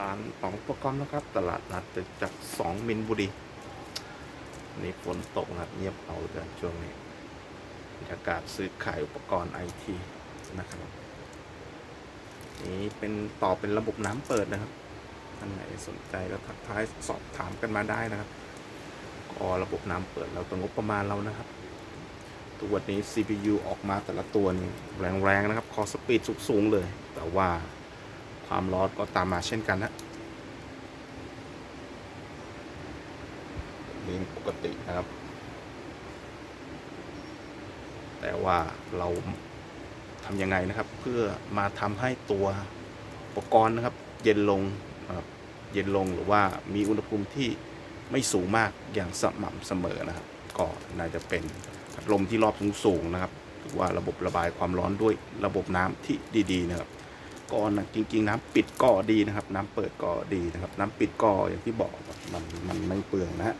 ร้านของอุปกรณ์นะครับ ตลาดนัดจะจากสองมินบุรีนี่ฝนตกนะครับเงียบเอาเหลยกันช่วงนี้บรรยากาศซื้อขายอุปกรณ์ไอทีนะครับนี่เป็นต่อเป็นระบบน้ำเปิดนะครับท่านไหนสนใจก็ทักทายสอบถามกันมาได้นะครับก็ระบบน้ำเปิดเราต้องงบประมาณเรานะครับตัวนี้ CPU ออกมาแต่ละตัวนี่แรงๆนะครับ คอสปีดสูงๆเลย แต่ว่า ความร้อนก็ตามมาเช่นกันนะนี่ปกตินะครับ แต่ว่าเราทำยังไงนะครับ เพื่อมาทำให้ตัวอุปกรณ์นะครับ เย็นลงนะครับเย็นลงหรือว่ามีอุณหภูมิที่ไม่สูงมากอย่างสม่ำเสมอนะครับ ก็น่าจะเป็นพัดลมที่รอบสูงๆนะครับ หรือว่าระบบระบายความร้อนด้วยระบบน้ำที่ดี ๆ นะครับ ก็นะจริง ๆ น้ำปิดก็ดีนะครับ น้ำเปิดก็ดีนะครับ น้ำปิดก็อย่างที่บอกมันมันไม่เปลืองนะฮะ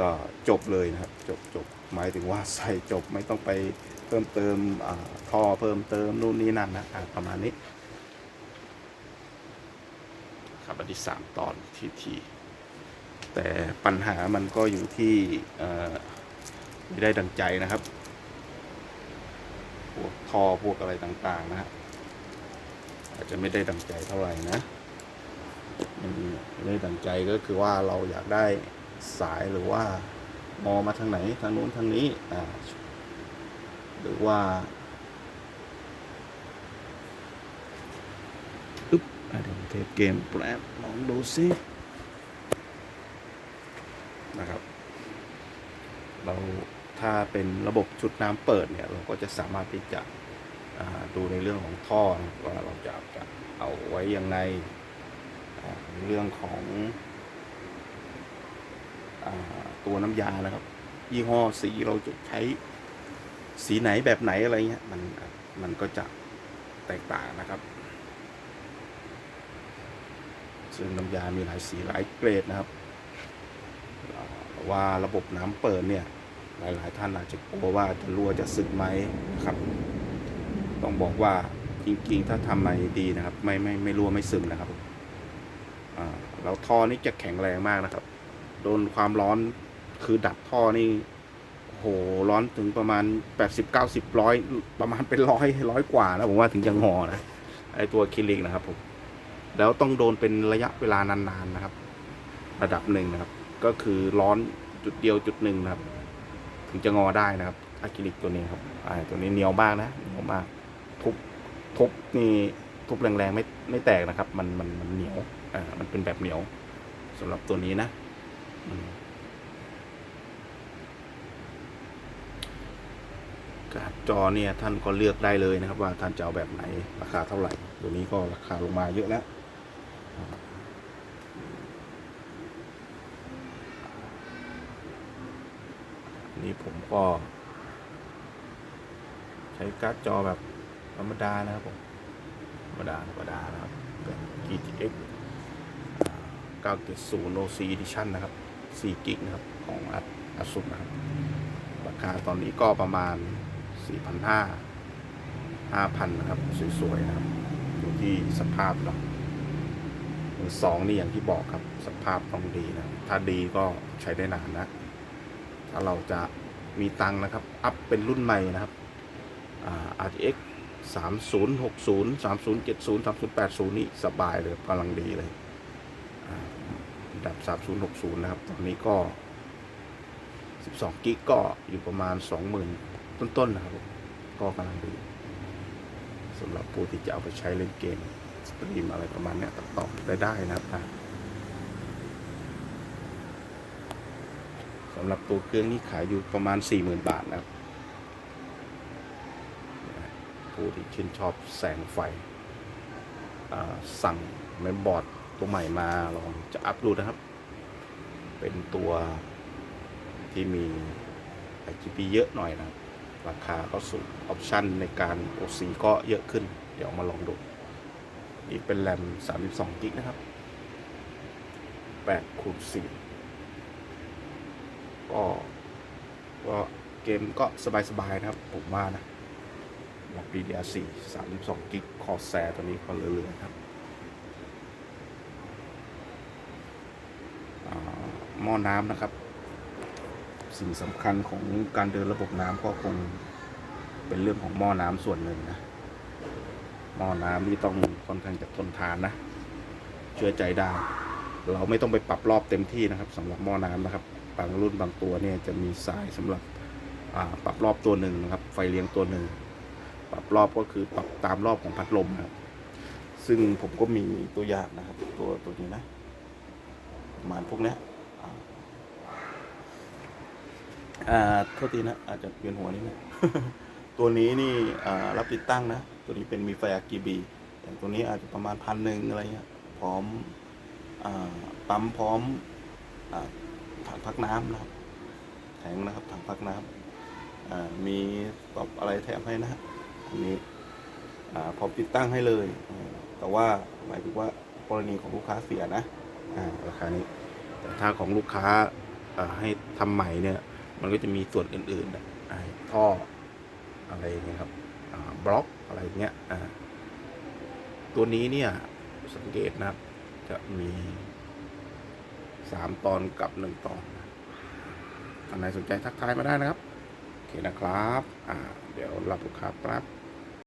ก็จบเลยนะครับ จบจบหมายถึงว่าใส่จบไม่ต้องไปเพิ่มเติมอ่าท่อเพิ่มเติมนู่นนี่นั่นนะอ่าประมาณนี้ ครับอันที่สามตอนทีทีแต่ปัญหามันก็อยู่ที่เอ่อไม่ได้ดังใจนะครับพวกท่อพวกอะไรต่างๆนะฮะ อาจจะไม่ได้ดังใจเท่าไหร่นะมันไม่ได้ดังใจก็คือว่าเราอยากได้สายหรือว่ามอมาทางไหนทางนู้นทางนี้อ่าหรือว่าอึ๊บอะเดี๋ยวเทสเกมแป๊บลองดูซินะครับ เราถ้าเป็นระบบชุดน้ำเปิดเนี่ย เราก็จะสามารถที่จะดูในเรื่องของท่อว่าเราาไว้ยังไงในเรื่องของอตัวน้ำยานะครับ ยี่ห้อสีเราจะใช้สีไหนแบบไหนอะไรเงี้ยมันมันก็จะแตกต่างนะครับ ซึ่งน้ำยามีหลายสีหลายเกรดนะครับว่าระบบน้ำเปิดเนี่ย หลาย ๆ ท่านอาจจะกลัวว่าจะรั่วจะสึกไหมนะครับ ต้องบอกว่า จริง ๆ ถ้าทำมาดีนะครับ ไม่ไม่ไม่รั่วไม่ซึมนะครับอ่าแล้วท่อนี่จะแข็งแรงมากนะครับ โดนความร้อนคือดับท่อนี่โหร้อนถึงประมาณ 80 90ร้อยประมาณเป็นร้อยร้อยกว่านะผมว่าถึงจะงอนะไอตัวอะคริลิกนะครับผมแล้วต้องโดนเป็นระยะเวลานานๆนะครับ ระดับหนึ่งนะครับ ก็คือร้อนจุดเดียวจุดหนึ่งนะครับ ถึงจะงอได้นะครับอะคริลิกตัวนี้ครับอ่าตัวนี้เหนียวมากนะเหนียวมากทุบ ทุบนี่ทุบแรงๆไม่ไม่แตกนะครับ มันมันมันเหนียวอ่ามันเป็นแบบเหนียวสำหรับตัวนี้นะการ์ดจอเนี่ยท่านก็เลือกได้เลยนะครับ ว่าท่านจะเอาแบบไหนราคาเท่าไหร่ ตัวนี้ก็ราคาลงมาเยอะแล้วนี่ผมก็ ใช้การ์ดจอแบบ ธรรมดานะครับผมธรรมดาธรรมดานะครับเป็น GTX 970 OC Edition นะครับ4กิกนะครับของอัดอัสุนะครับราคาตอนนี้ก็ประมาณ 4,500 5,000 นะครับ สวย ๆ นะครับอยู่ที่สภาพเนาะมือสองนี่อย่างที่บอกครับสภาพต้องดีนะ ถ้าดีก็ใช้ได้นานนะ ถ้าเราจะมีตังค์นะครับ อัพเป็นรุ่นใหม่นะครับ RTX 3060 3070 3080 นี่สบายเลยกำลังดีเลยอ่าระดับ 3060 นะครับ ตอนนี้ก็ 12 กิกก็อยู่ประมาณ 20,000 ต้นๆ นะครับ ก็กำลังดีสำหรับผู้ที่จะเอาไปใช้เล่นเกม สตรีมอะไรประมาณเนี้ยตัดต่อได้ได้นะครับสำหรับตัวเครื่องนี่ขายอยู่ประมาณ 40,000 บาทนะครับ ผู้ที่ชื่นชอบแสงไฟ สั่งเมมบอร์ดตัวใหม่มาลองจะอัพดูนะครับ เป็นตัวที่มี RGB เยอะหน่อยนะครับราคาก็สูงออปชันในการโอซีก็เยอะขึ้น เดี๋ยวมาลองดูนี่เป็นแรม 32กิกนะครับ8คูณ4ก็ก็เกมก็สบาย ๆ นะครับ ผมว่านะ แบบ DDR4 32กิกคอแซตัวนี้ก็เหลือๆครับหม้อน้ำนะครับ สิ่งสำคัญของการเดินระบบน้ำก็คงเป็นเรื่องของหม้อน้ำส่วนหนึ่งนะหม้อน้ำที่ต้องค่อนข้างจะทนทานนะ เชื่อใจได้เราไม่ต้องไปปรับรอบเต็มที่นะครับสำหรับหม้อน้ำนะครับบางรุ่นบางตัวเนี่ยจะมีสายสำหรับอ่าปรับรอบตัวหนึ่งนะครับ ไฟเลี้ยงตัวหนึ่ง ปรับรอบก็คือปรับตามรอบของพัดลมนะครับ ซึ่งผมก็มีตัวอย่างนะครับ ตัวตัวนี้นะประมาณพวกนี้อ่าอ่าโทษทีนะ อาจจะเวียนหัวนิดนึงตัวนี้นี่รับติดตั้งนะ ตัวนี้เป็นมีไฟ RGB อย่างตัวนี้อาจจะประมาณพันหนึ่งอะไรเงี้ยพร้อมอปั๊มพร้อมอถังพักน้ำนะครับแทงนะครับถังพักน้ำมีตอบอะไรแถมให้นะฮะ อันนี้พร้อมติดตั้งให้เลย แต่ว่าหมายถึงว่ากรณีของลูกค้าเสียนะราคานี้ แต่ถ้าของลูกค้าให้ทำใหม่เนี่ย มันก็จะมีส่วนอื่นๆท่ออะไรอย่างเงี้ยครับบล็อกอะไรอย่างเงี้ยตัวนี้เนี่ยสังเกตนะครับ จะมีสามตอนกับหนึ่งตอนนะท่านไหนสนใจทักทายมาได้นะครับ โอเคนะครับ อ่า เดี๋ยวรับลูกค้าแป๊บ